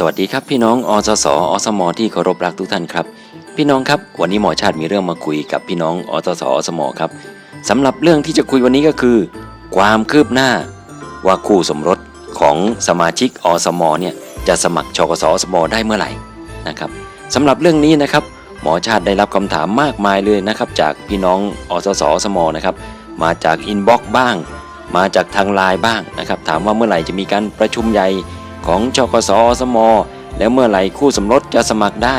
สวัสดีครับพี่น้องอสสอสมที่เคารพรักทุกท่านครับ พี่น้องครับวันนี้หมอชาติมีเรื่องมาคุยกับพี่น้องอสสอสมครับสำหรับเรื่องที่จะคุยวันนี้ก็คือ ความคืบหน้าว่าคู่สมรสของสมาชิกอสมเนี่ยจะสมัครชกสอสมได้เมื่อไหร่นะครับสำหรับเรื่องนี้นะครับ หมอชาติได้รับคำถามมากมายเลยนะครับจากพี่น้องอสสอสมนะครับมาจากอินบ็อกซ์บ้าง มาจากทางไลน์บ้างนะครับถามว่าเมื่อไหร่จะมีการประชุมใหญ่ ของชกสอสมแล้วเมื่อไหร่คู่สมรสจะสมัครได้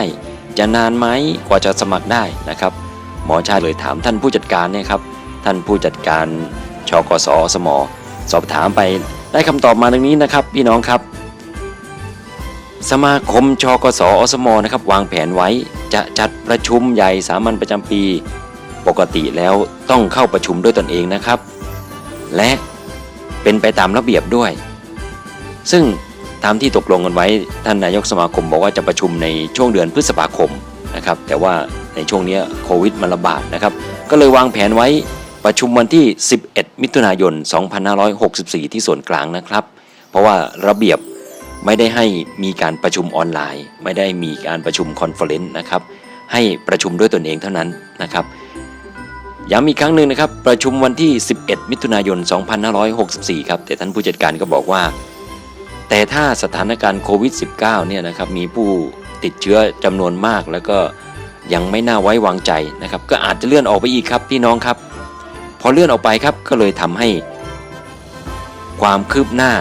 จะนานไหมกว่าจะสมัครได้นะครับ หมอชาเลยถามท่านผู้จัดการเนี่ยครับท่านผู้จัดการชกสอสมสอบถามไปได้คำตอบมาดังนี้นะครับ พี่น้องครับ สมาคมชกสอสมนะครับ วางแผนไว้จะจัดประชุมใหญ่สามัญประจำปี ปกติแล้วต้องเข้าประชุมด้วยตนเองนะครับ และเป็นไปตามระเบียบด้วย ซึ่ง ตามที่ตกลงกันไว้ท่านนายกสมาคมบอกว่าจะประชุมในช่วงเดือนพฤษภาคมนะครับแต่ว่าในช่วงนี้โควิดมันระบาดนะครับก็เลยวางแผนไว้ประชุมวันที่ 11 มิถุนายน 2564 ที่ส่วนกลางนะครับ เพราะว่าระเบียบไม่ได้ให้มีการประชุมออนไลน์ ไม่ได้มีการประชุมคอนเฟอเรนซ์นะครับให้ประชุมด้วยตนเองเท่านั้นนะครับย้ำอีกครั้งหนึ่งนะครับ ประชุมวันที่ 11 มิถุนายน 2564 ครับ แต่ท่านผู้จัดการก็บอกว่า แต่ถ้าสถานการณ์โควิด -19 เนี่ยนะครับมีผู้ติดเชื้อจำนวนมากแล้วก็ยังไม่น่าไว้วางใจนะครับ ก็อาจจะเลื่อนออกไปอีกครับพี่น้องครับ พอเลื่อนออกไปครับก็เลยทำให้ ความคืบหน้า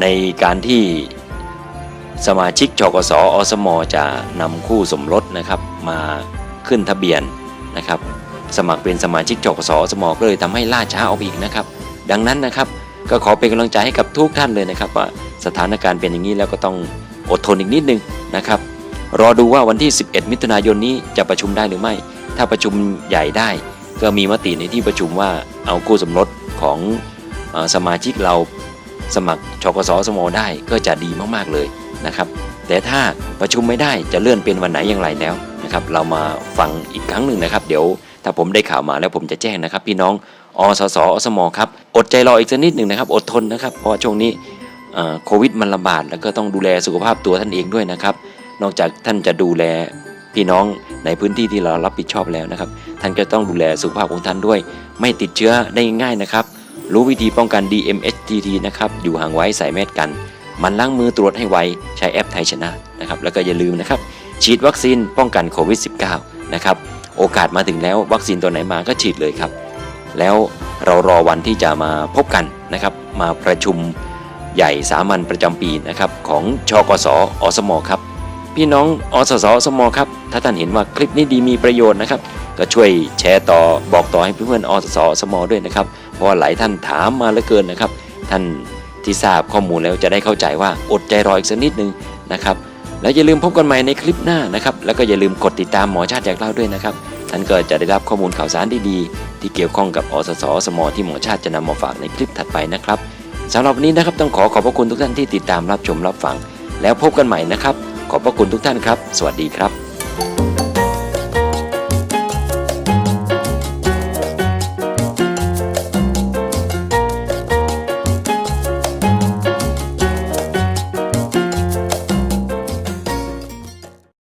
ในการที่สมาชิกชกสอสมจะนำคู่สมรสนะครับมาขึ้นทะเบียนนะครับ สมัครเป็นสมาชิกจกสอสมก็เลยทำให้ล่าช้าออกไปอีกนะครับ ดังนั้นนะครับ ก็ขอเป็นกำลังใจให้กับทุกท่านเลยนะครับ ว่าสถานการณ์เป็นอย่างนี้แล้วก็ต้องอดทนอีกนิดนึงนะครับรอดูว่าวันที่ 11 มิถุนายนนี้จะประชุมได้หรือไม่ ถ้าประชุมใหญ่ได้ ก็มีมติในที่ประชุมว่าเอาคู่สมรสของสมาชิกเราสมัครชกสสมได้ก็จะดีมากๆเลยนะครับ แต่ถ้าประชุมไม่ได้จะเลื่อนเป็นวันไหนอย่างไรแล้วนะครับ เรามาฟังอีกครั้งหนึ่งนะครับ เดี๋ยวถ้าผมได้ข่าวมาแล้วผมจะแจ้งนะครับ พี่น้อง อสสอสมครับอดใจรออีกสักนิดหนึ่งนะครับอดทนนะครับ เพราะช่วงนี้โควิดมันระบาดแล้วก็ต้องดูแลสุขภาพตัวท่านเองด้วยนะครับ นอกจากท่านจะดูแลพี่น้องในพื้นที่ที่เรารับผิดชอบแล้วนะครับ ท่านก็ต้องดูแลสุขภาพของท่านด้วย ไม่ติดเชื้อได้ง่ายนะครับ รู้วิธีป้องกัน DMHTT นะครับอยู่ห่างไว้ใส่แมสกัน มันล้างมือตรวจให้ไวใช้แอปไทยชนะนะครับแล้วก็อย่าลืมนะครับฉีดวัคซีนป้องกันโควิด -19 นะครับโอกาสมาถึงแล้ววัคซีนตัวไหนมาก็ฉีดเลยครับ แล้วเรารอวันที่จะมาพบกันนะครับ มาประชุมใหญ่สามัญประจำปีนะครับของชกสอสมครับ พี่น้องอสสอสมครับ ถ้าท่านเห็นว่าคลิปนี้ดีมีประโยชน์นะครับ ก็ช่วยแชร์ต่อบอกต่อให้เพื่อนอสสอสมด้วยนะครับ เพราะหลายท่านถามมาเหลือเกินนะครับ ท่านที่ทราบข้อมูลแล้วจะได้เข้าใจว่าอดใจรออีกสักนิดนึงนะครับ แล้วอย่าลืมพบกันใหม่ในคลิปหน้านะครับ แล้วก็อย่าลืมกดติดตามหมอชาติอยากเล่าด้วยนะครับ ท่านก็จะได้รับข้อมูลข่าวสารดีๆ ที่เกี่ยวข้องกับอสสสมที่หมอชาติจะนำมาฝากในคลิปถัดไปนะครับสำหรับวันนี้นะครับต้องขอขอบพระคุณทุกท่านที่ติดตามรับชมรับฟัง แล้วพบกันใหม่นะครับ ขอบพระคุณทุกท่านครับ สวัสดีครับ